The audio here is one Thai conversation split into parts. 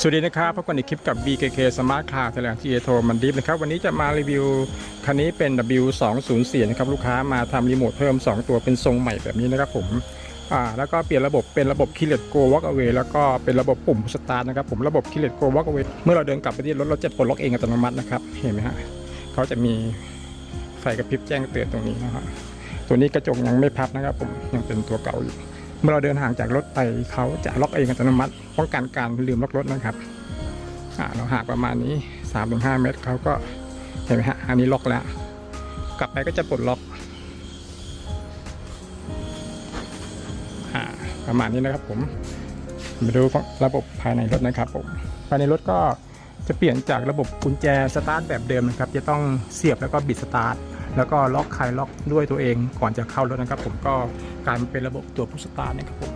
สวัสดีนะครับพบกันในคลิปกับ BKK Smart Car แถลงที่โทรมันดิฟนะครับ วันนี้จะมารีวิว คันนี้เป็น W204 นะครับ ลูกค้ามาทำรีโมทเพิ่ม 2 ตัวเป็นทรงใหม่แบบนี้นะครับผมอ่าแล้วก็เปลี่ยนระบบเป็นระบบ k i l l e t Go Walk Away แล้วก็เป็นระบบปุ่มสตาร์ทนะครับผมระบบ k i l l e t Go Walk Away เมื่อเราเดินกลับไปที่รถเรถจะปลดล็อกเองอัตโนมัตินะครับเห็นไหมฮะเขาจะมีไฟกระพริบแจ้งเตือนตรงนี้นะฮะตัวนี้กระจกยังไม่พับนะครับผมยังเป็นตัวเก่าอยู่ เมื่อเราเดินห่างจากรถไปเขาจะล็อกเองอัตโนมัติป้องกันการลืมล็อกรถนะครับเราห่างประมาณนี้ 3-5 เมตรเขาก็เห็นไหมฮะอันนี้ล็อกแล้ว กลับไปก็จะปลดล็อกอประมาณนี้นะครับผมมาดูระบบภายในรถนะครับผมภายในรถก็จะเปลี่ยนจากระบบกุญแจสตาร์ทแบบเดิมนะครับ จะต้องเสียบแล้วก็บิดสตาร์ท แล้วก็ล็อกคลายล็อกด้วยตัวเองก่อนจะเข้ารถนะครับ ผมก็กลายเป็นระบบตัวพุชสตาร์นะครับผม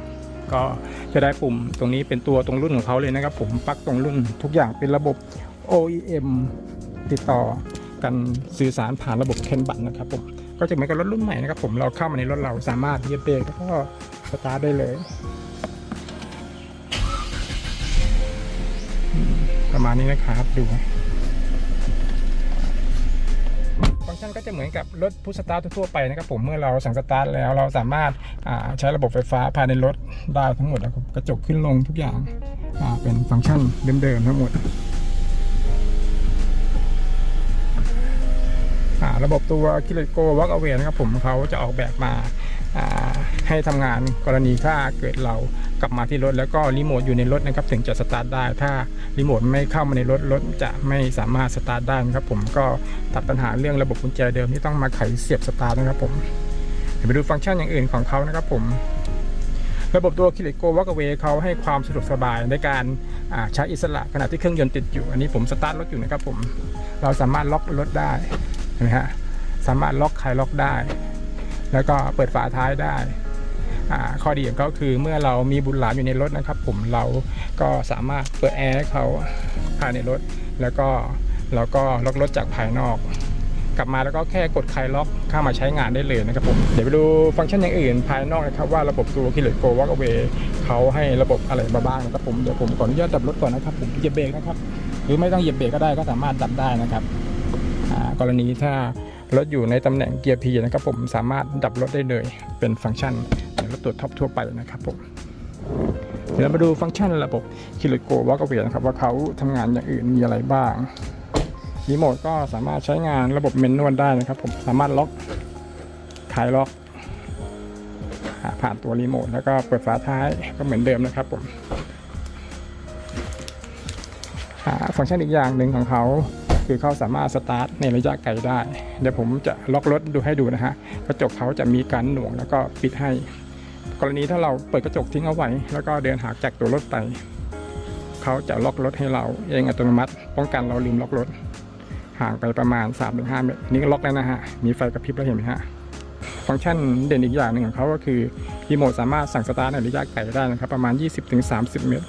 ก็จะได้ปุ่มตรงนี้เป็นตัวตรงรุ่นของเขาเลยนะครับ ผมปักตรงรุ่นทุกอย่างเป็นระบบ OEM ติดต่อกันสื่อสารผ่านระบบเคนบัตนะครับผมก็จะเหมือนกับรถรุ่นใหม่นะครับ ผมเราเข้ามาในรถเราสามารถเหยียบเบรกแล้วก็สตาร์ทได้เลย ประมาณนี้นะครับดู ชันก็จะเหมือนกับรถพุชสตาร์ททั่วไปนะครับผมเมื่อเราสั่งสตาร์ทแล้วเราสามารถาใช้ระบบไฟฟ้าภายในรถได้ทั้งหมดนะครับกระจกขึ้นลงทุกอย่างาเป็นฟังก์ชันเดิมๆทั้งหมดระบบตัวคิเลโกวักอเวนะครับผมเขาจะออกแบบมา ให้ทำงานกรณีถ้าเกิดเรากลับมาที่รถแล้วก็รีโมทอยู่ในรถนะครับถึงจะสตาร์ทได้ ถ้ารีโมทไม่เข้ามาในรถรถจะไม่สามารถสตาร์ทได้นะครับผมก็ตัดปัญหาเรื่องระบบกุญแจเดิมที่ต้องมาไขเสียบสตาร์ทนะครับผมเดี๋ยวไปดูฟังก์ชันอย่างอื่นของเขานะครับผมระบบตัวคิริโกวักเวเขาให้ความสะดวกสบายในการใช้อิสระขณะที่เครื่องยนต์ติดอยู่ อันนี้ผมสตาร์ทรถอยู่นะครับผม เราสามารถล็อกรถได้เห็นไหมฮะสามารถล็อกคลายล็อกได้ แล้วก็เปิดฝาท้ายได้ ข้อดีของเขาคือเมื่อเรามีบุตรหลานอยู่ในรถนะครับ ผมเราก็สามารถเปิดแอร์ให้เขาภายในรถ แล้วก็เราก็ล็อกรถจากภายนอก กลับมาแล้วก็แค่กดคลายล็อกเข้ามาใช้งานได้เลยนะครับผมเดี๋ยวไปดูฟังก์ชันอย่างอื่นภายนอกนะครับ ว่าระบบตัวคิเลโกวักเวเขาให้ระบบอะไรมาบ้างนะครับผมเดี๋ยวผมขออนุญาตดับรถก่อนนะครับผมเหยียบเบรกนะครับหรือไม่ต้องเหยียบเบรกก็ได้ก็สามารถดับได้นะครับกรณีถ้ารถอยู่ในตำแหน่งเกียร์พีนะครับผมสามารถดับรถได้เลยเป็นฟังก์ชัน รถตัวท็อปทั่วไปนะครับผมเดี๋ยวเรามาดูฟังก์ชันระบบคิเลโกวักเวนะครับว่าเขาทำงานอย่างอื่นมีอะไรบ้างรีโมทก็สามารถใช้งานระบบเมนนวลได้นะครับ ผมสามารถล็อกคลายล็อก ผ่านตัวรีโมทแล้วก็เปิดฝาท้ายก็เหมือนเดิมนะครับผมฟังก์ชันอีกอย่างหนึ่งของเขาคือเขาสามารถสตาร์ทในระยะไกลได้ เดี๋ยวผมจะล็อกรถดูให้ดูนะฮะกระจกเขาจะมีการหน่วงแล้วก็ปิดให้ กรณีถ้าเราเปิดกระจกทิ้งเอาไว้ แล้วก็เดินหากจากตัวรถไป เขาจะล็อกรถให้เราเองอัตโนมัติ ป้องกันเราลืมล็อกรถ ห่างไปประมาณ 3-5 เมตร นี่ก็ล็อกแล้วนะฮะ มีไฟกระพริบแล้วเห็นไหมฮะ ฟังก์ชันเด่นอีกอย่างหนึ่งของเขาก็คือรีโมทสามารถสั่งสตาร์ทในระยะไกลได้นะครับ ประมาณ 20-30 เมตร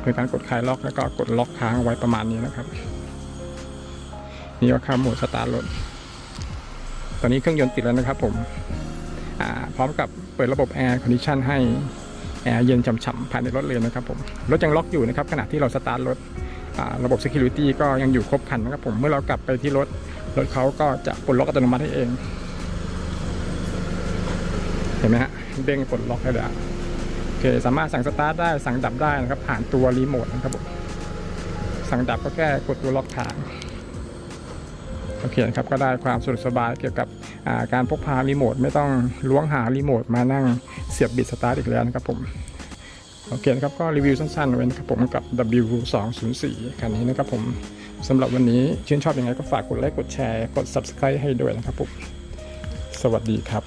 โดยการกดคลายล็อกแล้วก็กดล็อกค้างเอาไว้ประมาณนี้นะครับ นี่ก็เข้าโหมดสตาร์ทรถตอนนี้เครื่องยนต์ติดแล้วนะครับผมพร้อมกับ ปิดระบบแอร์คอนดิชันให้แอร์เย็นฉ่ำๆภายในรถเลยนะครับผมรถยังล็อกอยู่นะครับขณะที่เราสตาร์ทรถระบบ Security ก็ยังอยู่ครบคันนะครับผมเมื่อเรากลับไปที่รถรถเขาก็จะปลดล็อกอัตโนมัติให้เอง เห็นไหมฮะเด้งปลดล็อกให้แล้วโอเคสามารถสั่งสตาร์ทได้สั่งดับได้นะครับผ่านตัวรีโมทนะครับผมสั่งดับก็แค่กดตัวล็อกทาง โอเคนครับก็ได้ความสะดวกสบายเกี่ยวกับาการพกพารีโมทไม่ต้องล้วงหารีโมทมานั่งเสียบบิดสตาร์ทอีกแล้วนะครับผมโอเคนะครับก็รีวิวสั้นๆไว้นะครับผมกับ W204 คันนี้นะครับผมสำหรับวันนี้ชื่นชอบยังไงก็ฝากกดไลค์กดแชร์กด Subscribe ให้ด้วยนะครับผมสวัสดีครับ